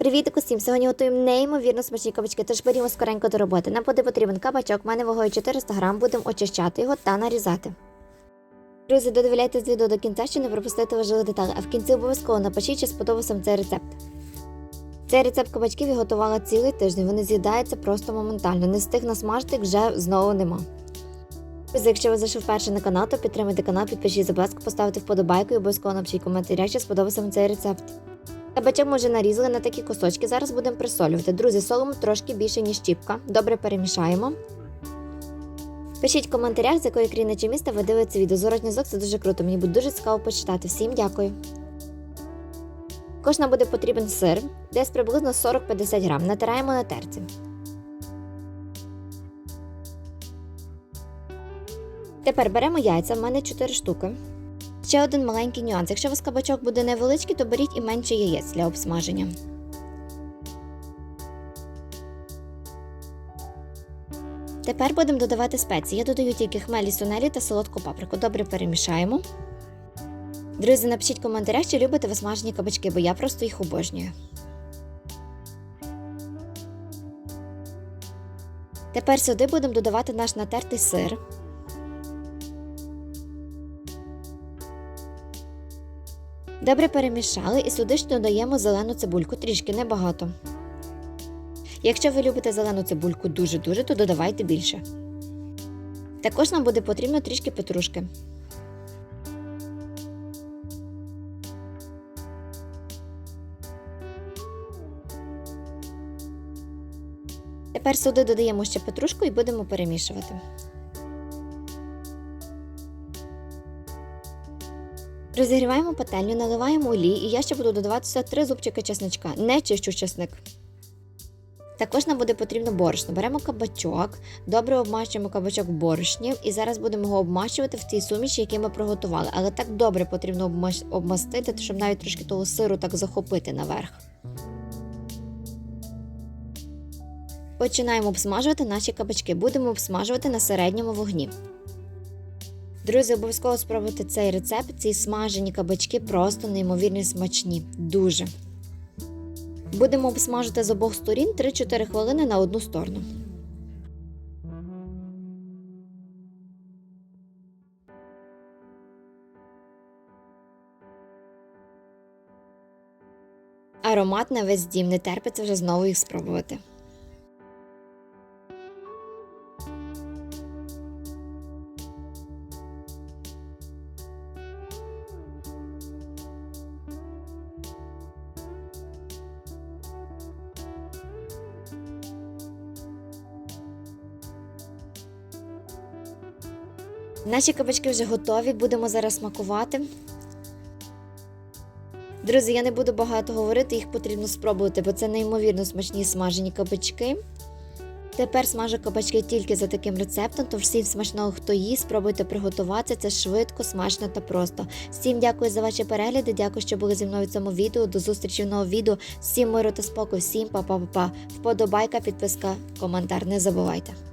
Привіт усім! Сьогодні готуємо неймовірно смачні кабачки, тож берімо скоренько до роботи. Нам буде потрібен кабачок, в мене вагою 400 грам, будемо очищати його та нарізати. Друзі, додивляйтесь відео до кінця, щоб не пропустити важливі деталі, а в кінці обов'язково напишіть, чи сподобався цей рецепт. Цей рецепт кабачків я готувала цілий тиждень, вони з'їдаються просто моментально. Не встиг насмажити, вже знову нема. Якщо ви зайшли вперше на канал, то підтримайте канал, підпишіться, будь ласка, поставте вподобайку і обов'язково напишіть в коментарях, чи сподобався вам цей рецепт. Кабачок ми вже нарізали на такі кусочки. Зараз будемо присолювати. Друзі, солимо трошки більше, ніж чіпка. Добре перемішаємо. Пишіть в коментарях, з якої країни чи міста ви дивитеся відео. Зворотній зв'язок це дуже круто. Мені буде дуже цікаво почитати. Всім дякую. Також нам буде потрібен сир, десь приблизно 40-50 грам. Натираємо на терці. Тепер беремо яйця, в мене 4 штуки. Ще один маленький нюанс. Якщо у вас кабачок буде невеличкий, то беріть і менше яєць для обсмаження. Тепер будемо додавати спеції. Я додаю тільки хмелі, сунелі та солодку паприку. Добре перемішаємо. Друзі, напишіть в коментарях, чи любите ви смажені кабачки, бо я просто їх обожнюю. Тепер сюди будемо додавати наш натертий сир. Добре перемішали і сюди ж додаємо зелену цибульку, трішки небагато. Якщо ви любите зелену цибульку дуже-дуже, то додавайте більше. Також нам буде потрібно трішки петрушки. Тепер сюди додаємо ще петрушку і будемо перемішувати. Розігріваємо пательню, наливаємо олій, і я ще буду додавати сюди 3 зубчики чесничка. Не чищу чесник. Також нам буде потрібно борошно. Беремо кабачок, добре обмащуємо кабачок в борошні, і зараз будемо його обмащувати в тій суміші, які ми приготували. Але так добре потрібно обмастити, щоб навіть трошки того сиру так захопити наверх. Починаємо обсмажувати наші кабачки. Будемо обсмажувати на середньому вогні. Друзі, обов'язково спробуйте цей рецепт. Ці смажені кабачки просто неймовірно смачні. Дуже. Будемо обсмажити з обох сторін 3-4 хвилини на одну сторону. Аромат на весь дім не терпиться вже знову їх спробувати. Наші кабачки вже готові, будемо зараз смакувати. Друзі, я не буду багато говорити, їх потрібно спробувати, бо це неймовірно смачні смажені кабачки. Тепер смажу кабачки тільки за таким рецептом, то всім смачного, хто їсть, спробуйте приготувати. Це швидко, смачно та просто. Всім дякую за ваші перегляди. Дякую, що були зі мною в цьому відео. До зустрічі в новому відео. Всім миру та спокою, всім па-па-па-па. Вподобайка, підписка, коментар. Не забувайте.